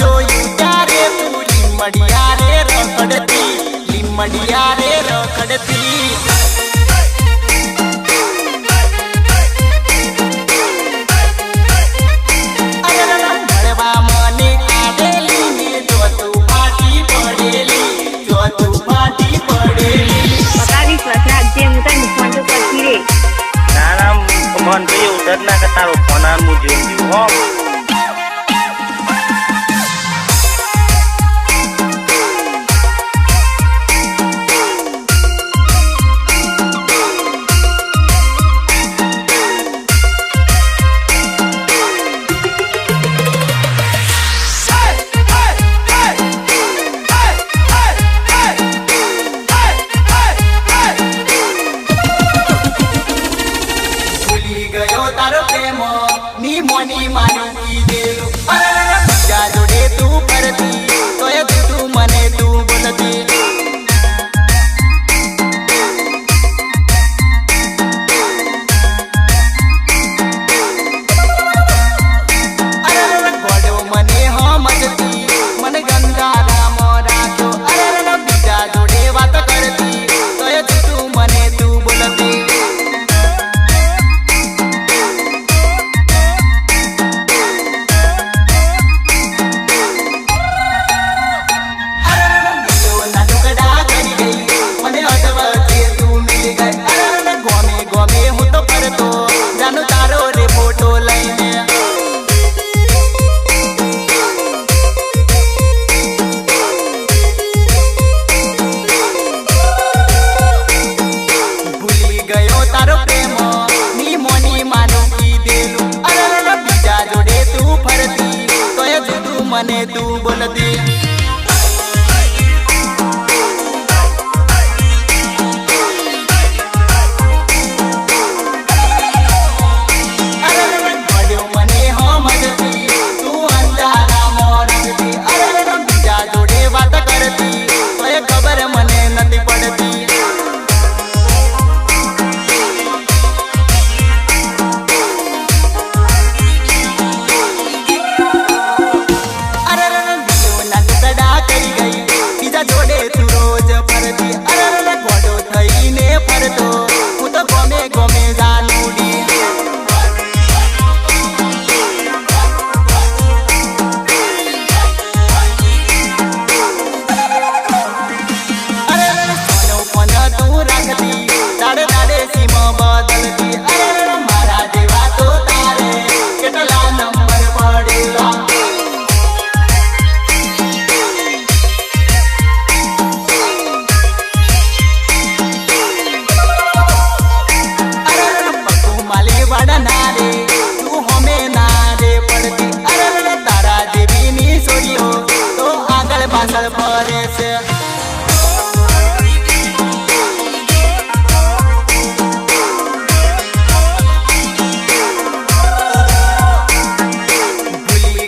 જોયું પૂરી મડિયા રે રખડતી કરતા ફોન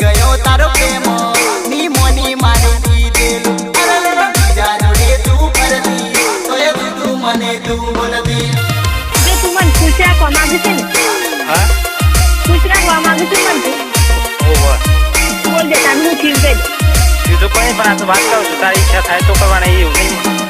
ગયો તારો પ્રેમ. ની મોની મારી દીધેલું. અરે બીજા જોડે તું ફરતી તોય તું મને તું બોલતી. જો તું મને ખુશ રાખવા માંગે છે ને? હા? ખુશ રાખવા માંગે છે મને તું. ઓહો બોલ દે તારું કહી દે કોઈ પણ આ તો વાત કરું છું. તારી ઈચ્છા થાય તો કરવાના એવું નહીં.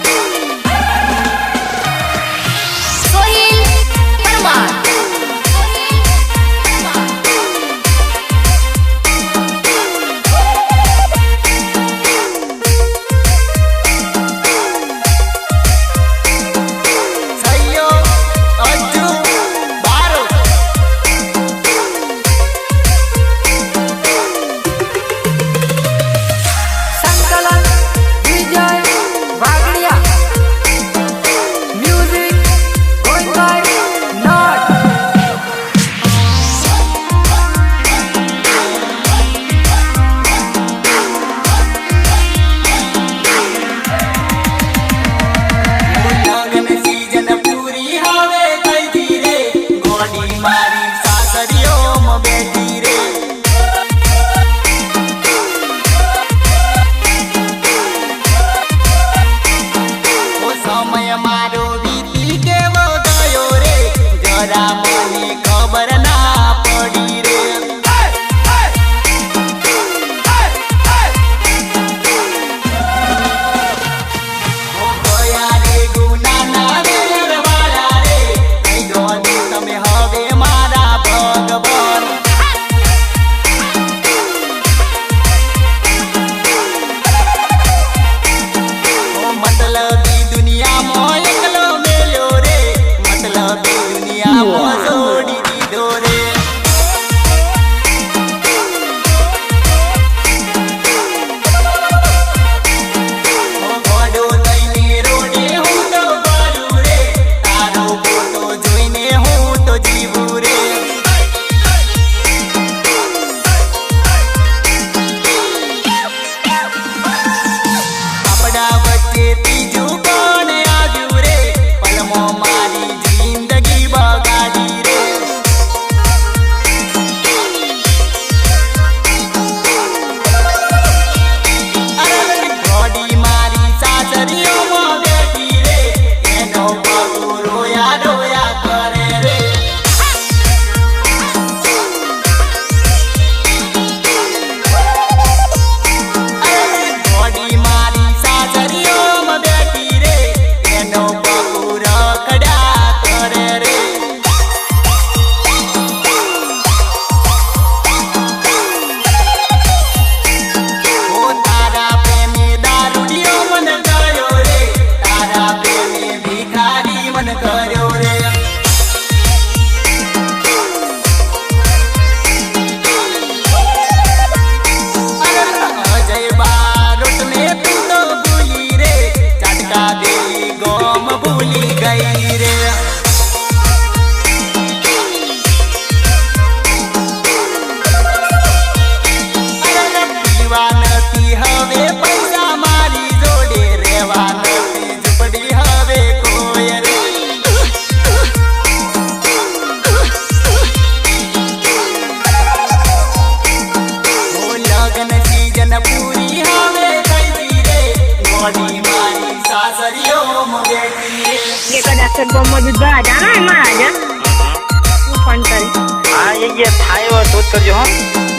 હા એ જે થાય એવો તો જ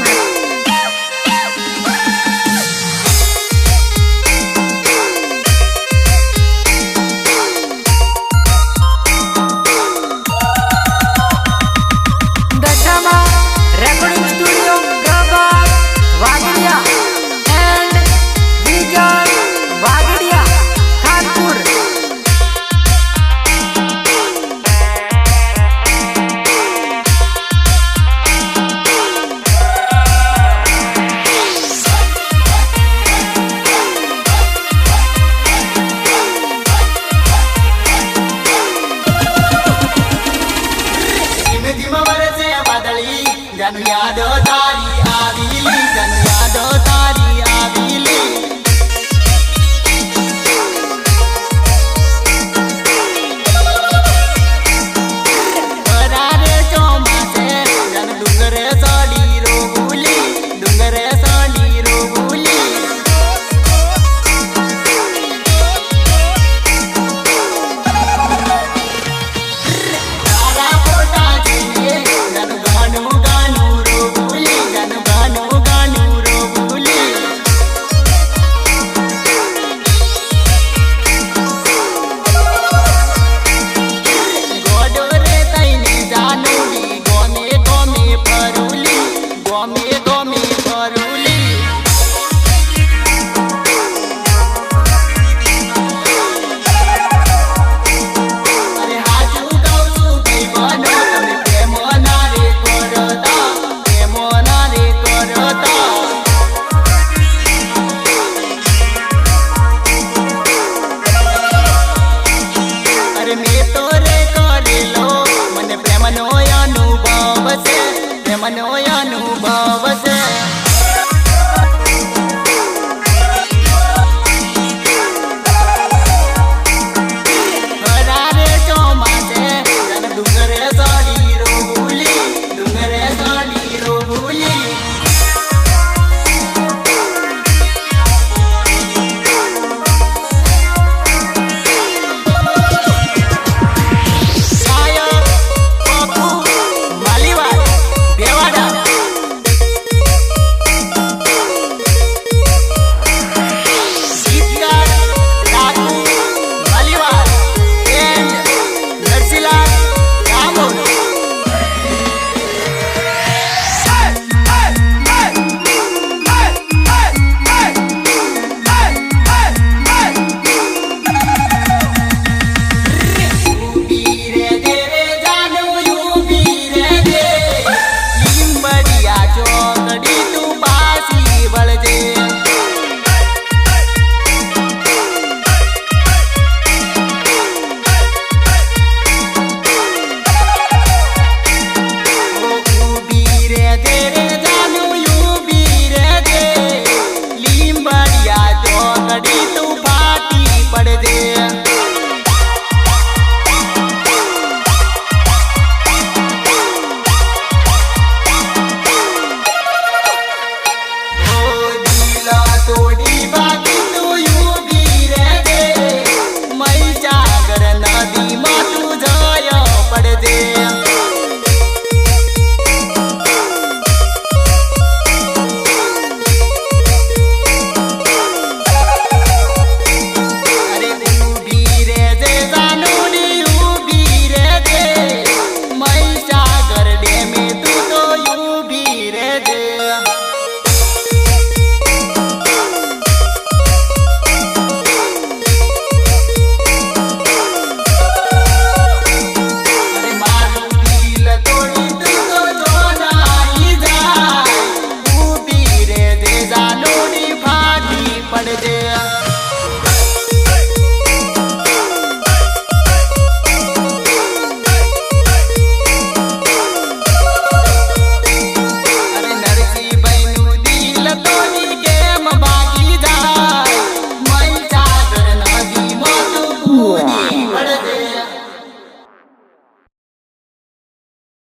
படுது.